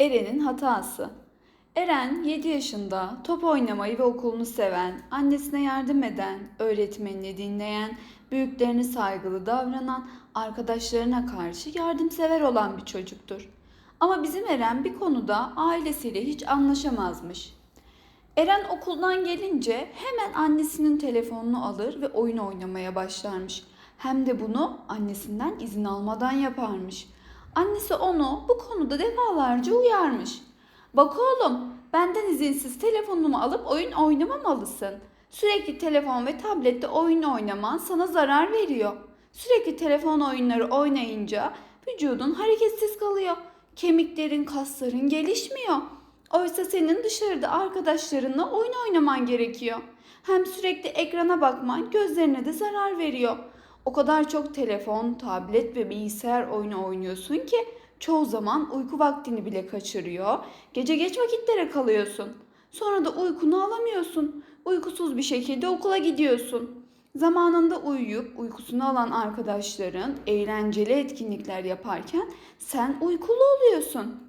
Eren'in hatası. Eren 7 yaşında, top oynamayı ve okulunu seven, annesine yardım eden, öğretmenini dinleyen, büyüklerine saygılı davranan, arkadaşlarına karşı yardımsever olan bir çocuktur. Ama bizim Eren bir konuda ailesiyle hiç anlaşamazmış. Eren okuldan gelince hemen annesinin telefonunu alır ve oyun oynamaya başlarmış. Hem de bunu annesinden izin almadan yaparmış. Annesi onu bu konuda defalarca uyarmış. Bak oğlum, benden izinsiz telefonumu alıp oyun oynamamalısın. Sürekli telefon ve tablette oyun oynaman sana zarar veriyor. Sürekli telefon oyunları oynayınca vücudun hareketsiz kalıyor. Kemiklerin, kasların gelişmiyor. Oysa senin dışarıda arkadaşlarınla oyun oynaman gerekiyor. Hem sürekli ekrana bakman gözlerine de zarar veriyor. O kadar çok telefon, tablet ve bilgisayar oyunu oynuyorsun ki çoğu zaman uyku vaktini bile kaçırıyor. Gece geç vakitlere kalıyorsun. Sonra da uykunu alamıyorsun. Uykusuz bir şekilde okula gidiyorsun. Zamanında uyuyup uykusunu alan arkadaşların eğlenceli etkinlikler yaparken sen uykulu oluyorsun.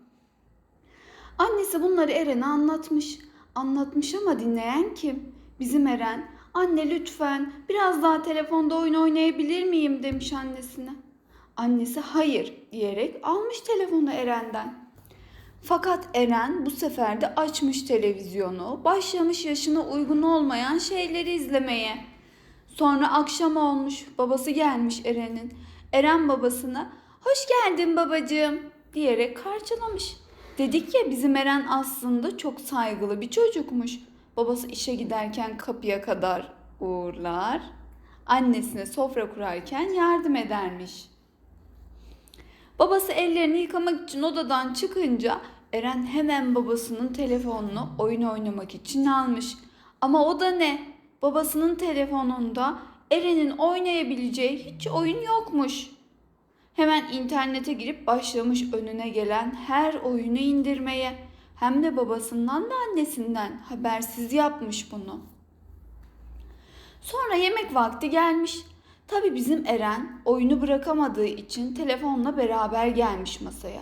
Annesi bunları Eren'e anlatmış. Anlatmış ama dinleyen kim? Bizim Eren. Anne lütfen biraz daha telefonda oyun oynayabilir miyim demiş annesine. Annesi hayır diyerek almış telefonu Eren'den. Fakat Eren bu sefer de açmış televizyonu, başlamış yaşına uygun olmayan şeyleri izlemeye. Sonra akşam olmuş, babası gelmiş Eren'in. Eren babasına hoş geldin babacığım diyerek karşılamış. Dedik ya bizim Eren aslında çok saygılı bir çocukmuş. Babası işe giderken kapıya kadar uğurlar. Annesine sofra kurarken yardım edermiş. Babası ellerini yıkamak için odadan çıkınca Eren hemen babasının telefonunu oyun oynamak için almış. Ama o da ne? Babasının telefonunda Eren'in oynayabileceği hiç oyun yokmuş. Hemen internete girip başlamış önüne gelen her oyunu indirmeye. Hem de babasından da annesinden habersiz yapmış bunu. Sonra yemek vakti gelmiş. Tabi bizim Eren oyunu bırakamadığı için telefonla beraber gelmiş masaya.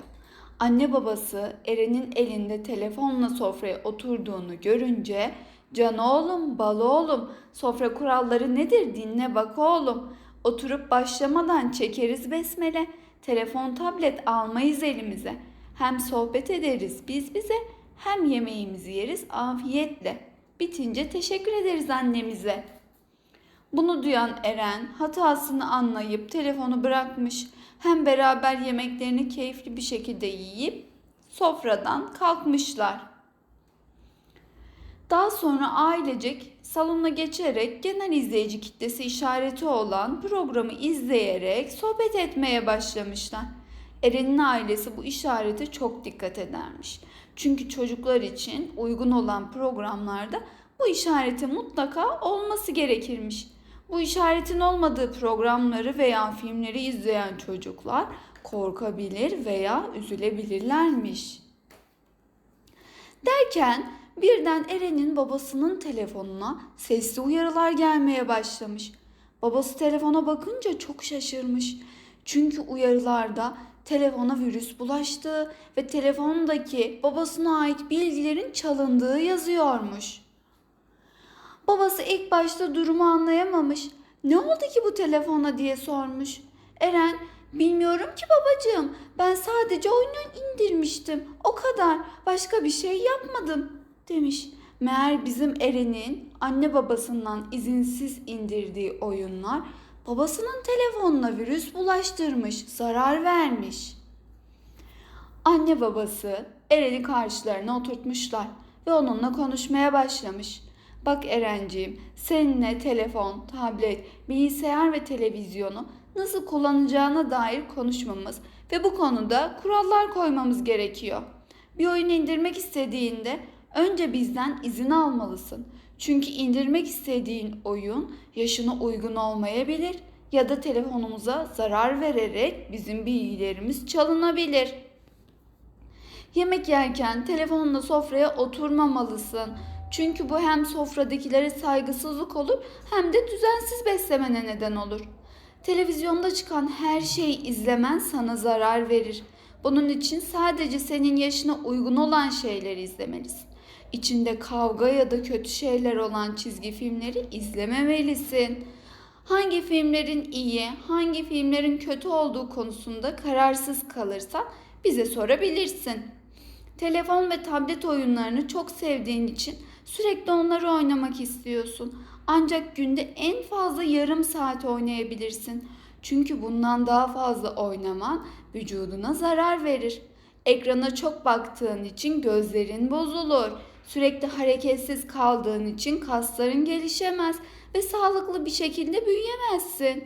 Anne babası Eren'in elinde telefonla sofraya oturduğunu görünce Can oğlum, bal oğlum, sofra kuralları nedir dinle bak oğlum. Oturup başlamadan çekeriz besmele. Telefon tablet almayız elimize. Hem sohbet ederiz biz bize hem yemeğimizi yeriz afiyetle. Bitince teşekkür ederiz annemize. Bunu duyan Eren hatasını anlayıp telefonu bırakmış. Hem beraber yemeklerini keyifli bir şekilde yiyip sofradan kalkmışlar. Daha sonra ailecek salona geçerek genel izleyici kitlesi işareti olan programı izleyerek sohbet etmeye başlamışlar. Eren'in ailesi bu işarete çok dikkat edermiş. Çünkü çocuklar için uygun olan programlarda bu işaretin mutlaka olması gerekirmiş. Bu işaretin olmadığı programları veya filmleri izleyen çocuklar korkabilir veya üzülebilirlermiş. Derken birden Eren'in babasının telefonuna sesli uyarılar gelmeye başlamış. Babası telefona bakınca çok şaşırmış. Çünkü uyarılarda telefona virüs bulaştığı ve telefondaki babasına ait bilgilerin çalındığı yazıyormuş. Babası ilk başta durumu anlayamamış. Ne oldu ki bu telefona diye sormuş. Eren bilmiyorum ki babacığım ben sadece oyunu indirmiştim o kadar başka bir şey yapmadım demiş. Meğer bizim Eren'in anne babasından izinsiz indirdiği oyunlar babasının telefonuna virüs bulaştırmış, zarar vermiş. Anne babası Eren'i karşılarına oturtmuşlar ve onunla konuşmaya başlamış. Bak Erenciğim, seninle telefon, tablet, bilgisayar ve televizyonu nasıl kullanacağına dair konuşmamız ve bu konuda kurallar koymamız gerekiyor. Bir oyun indirmek istediğinde önce bizden izin almalısın. Çünkü indirmek istediğin oyun yaşına uygun olmayabilir ya da telefonumuza zarar vererek bizim bilgilerimiz çalınabilir. Yemek yerken telefonla sofraya oturmamalısın. Çünkü bu hem sofradakilere saygısızlık olur hem de düzensiz beslemene neden olur. Televizyonda çıkan her şeyi izlemen sana zarar verir. Bunun için sadece senin yaşına uygun olan şeyleri izlemelisin. İçinde kavga ya da kötü şeyler olan çizgi filmleri izlememelisin. Hangi filmlerin iyi, hangi filmlerin kötü olduğu konusunda kararsız kalırsan bize sorabilirsin. Telefon ve tablet oyunlarını çok sevdiğin için sürekli onları oynamak istiyorsun. Ancak günde en fazla yarım saat oynayabilirsin. Çünkü bundan daha fazla oynaman vücuduna zarar verir. Ekrana çok baktığın için gözlerin bozulur. Sürekli hareketsiz kaldığın için kasların gelişemez ve sağlıklı bir şekilde büyüyemezsin.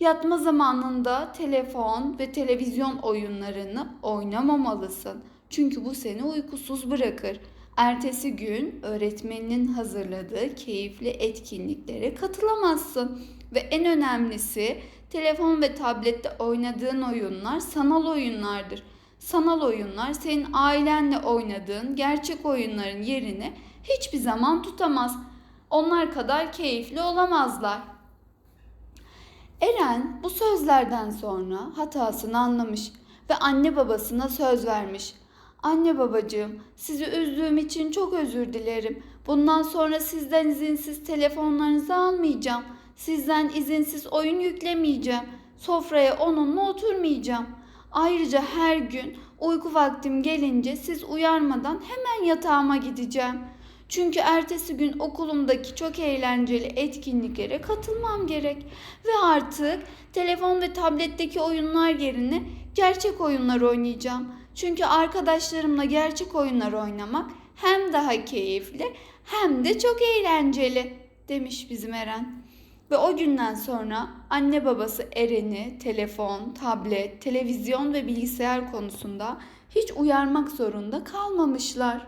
Yatma zamanında telefon ve televizyon oyunlarını oynamamalısın. Çünkü bu seni uykusuz bırakır. Ertesi gün öğretmeninin hazırladığı keyifli etkinliklere katılamazsın. Ve en önemlisi telefon ve tablette oynadığın oyunlar sanal oyunlardır. Sanal oyunlar senin ailenle oynadığın gerçek oyunların yerini hiçbir zaman tutamaz. Onlar kadar keyifli olamazlar. Eren bu sözlerden sonra hatasını anlamış ve anne babasına söz vermiş. Anne babacığım, sizi üzdüğüm için çok özür dilerim. Bundan sonra sizden izinsiz telefonlarınızı almayacağım. Sizden izinsiz oyun yüklemeyeceğim. Sofraya onunla oturmayacağım. Ayrıca her gün uyku vaktim gelince siz uyarmadan hemen yatağıma gideceğim. Çünkü ertesi gün okulumdaki çok eğlenceli etkinliklere katılmam gerek. Ve artık telefon ve tabletteki oyunlar yerine gerçek oyunlar oynayacağım. Çünkü arkadaşlarımla gerçek oyunlar oynamak hem daha keyifli hem de çok eğlenceli demiş bizim Eren. Ve o günden sonra anne babası Eren'i telefon, tablet, televizyon ve bilgisayar konusunda hiç uyarmak zorunda kalmamışlar.